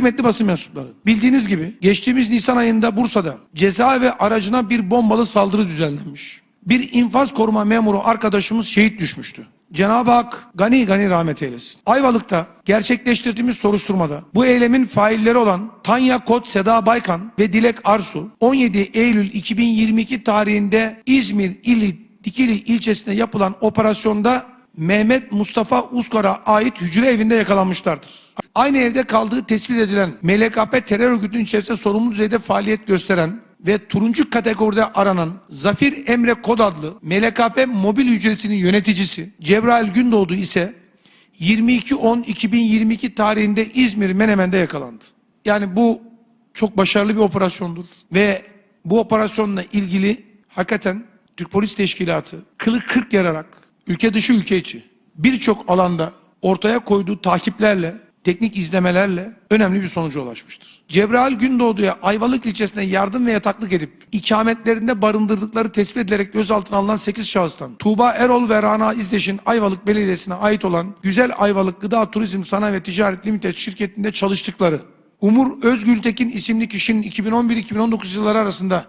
Kıymetli basın mensupları, bildiğiniz gibi geçtiğimiz Nisan ayında Bursa'da cezaevi aracına bir bombalı saldırı düzenlenmiş. Bir infaz koruma memuru arkadaşımız şehit düşmüştü. Cenab-ı Hak gani gani rahmet eylesin. Ayvalık'ta gerçekleştirdiğimiz soruşturmada bu eylemin failleri olan Tanya Kot Seda Baykan ve Dilek Arsu 17 Eylül 2022 tarihinde İzmir ili Dikili ilçesinde yapılan operasyonda Mehmet Mustafa Uskar'a ait hücre evinde yakalanmışlardır. Aynı evde kaldığı tespit edilen MLKP terör örgütünün içerisinde sorumlu düzeyde faaliyet gösteren ve turuncu kategoride aranan Zafir Emre Kod adlı MLKP mobil hücresinin yöneticisi Cebrail Gündoğdu ise 22.10.2022 tarihinde İzmir Menemen'de yakalandı. Yani bu çok başarılı bir operasyondur ve bu operasyonla ilgili hakikaten Türk Polis Teşkilatı kılı kırk yararak ülke dışı ülke içi birçok alanda ortaya koyduğu takiplerle teknik izlemelerle önemli bir sonuca ulaşmıştır. Cebrail Gündoğdu'ya Ayvalık ilçesine yardım ve yataklık edip ikametlerinde barındırdıkları tespit edilerek gözaltına alınan 8 şahıstan Tuğba Erol ve Rana İzdeş'in Ayvalık Belediyesi'ne ait olan Güzel Ayvalık Gıda Turizm Sanayi ve Ticaret Limited şirketinde çalıştıkları Umur Özgültekin isimli kişinin 2011-2019 yılları arasında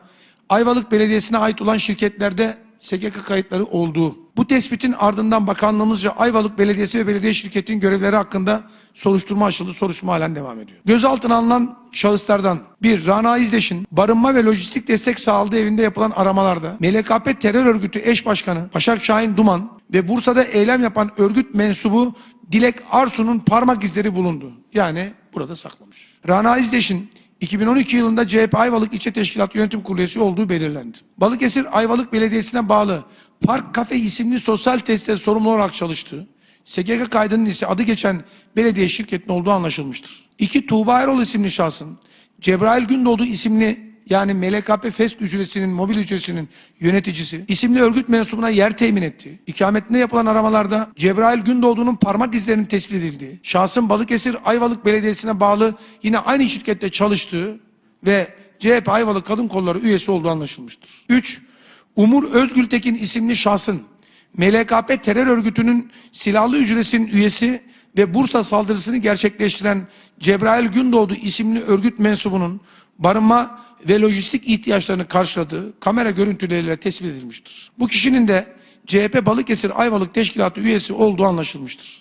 Ayvalık Belediyesi'ne ait olan şirketlerde SGK kayıtları olduğu. Bu tespitin ardından bakanlığımızca Ayvalık Belediyesi ve belediye şirketinin görevleri hakkında soruşturma açıldı. Soruşturma halen devam ediyor. Gözaltına alınan şahıslardan bir Rana İzdeş'in barınma ve lojistik destek sağladığı evinde yapılan aramalarda MLKP terör örgütü eş başkanı Başak Şahin Duman ve Bursa'da eylem yapan örgüt mensubu Dilek Arsu'nun parmak izleri bulundu. Yani burada saklamış. Rana İzdeş'in 2012 yılında CHP Ayvalık İlçe Teşkilatı Yönetim Kurulu üyesi olduğu belirlendi. Balıkesir Ayvalık Belediyesi'ne bağlı Park Kafe isimli sosyal tesiste sorumlu olarak çalıştığı, SGK kaydının ise adı geçen belediye şirketinin olduğu anlaşılmıştır. İki Tuğba Erol isimli şahsın Cebrail Gündoğdu isimli yani MLKP FESK hücresinin, mobil hücresinin yöneticisi isimli örgüt mensubuna yer temin etti. İkametinde yapılan aramalarda Cebrail Gündoğdu'nun parmak izlerinin tespit edildiği, şahsın Balıkesir Ayvalık Belediyesi'ne bağlı yine aynı şirkette çalıştığı ve CHP Ayvalık Kadın Kolları üyesi olduğu anlaşılmıştır. 3. Umur Özgültekin isimli şahsın MLKP terör örgütünün silahlı hücresinin üyesi ve Bursa saldırısını gerçekleştiren Cebrail Gündoğdu isimli örgüt mensubunun barınma ve lojistik ihtiyaçlarını karşıladığı kamera görüntüleriyle tespit edilmiştir. Bu kişinin de CHP Balıkesir Ayvalık Teşkilatı üyesi olduğu anlaşılmıştır.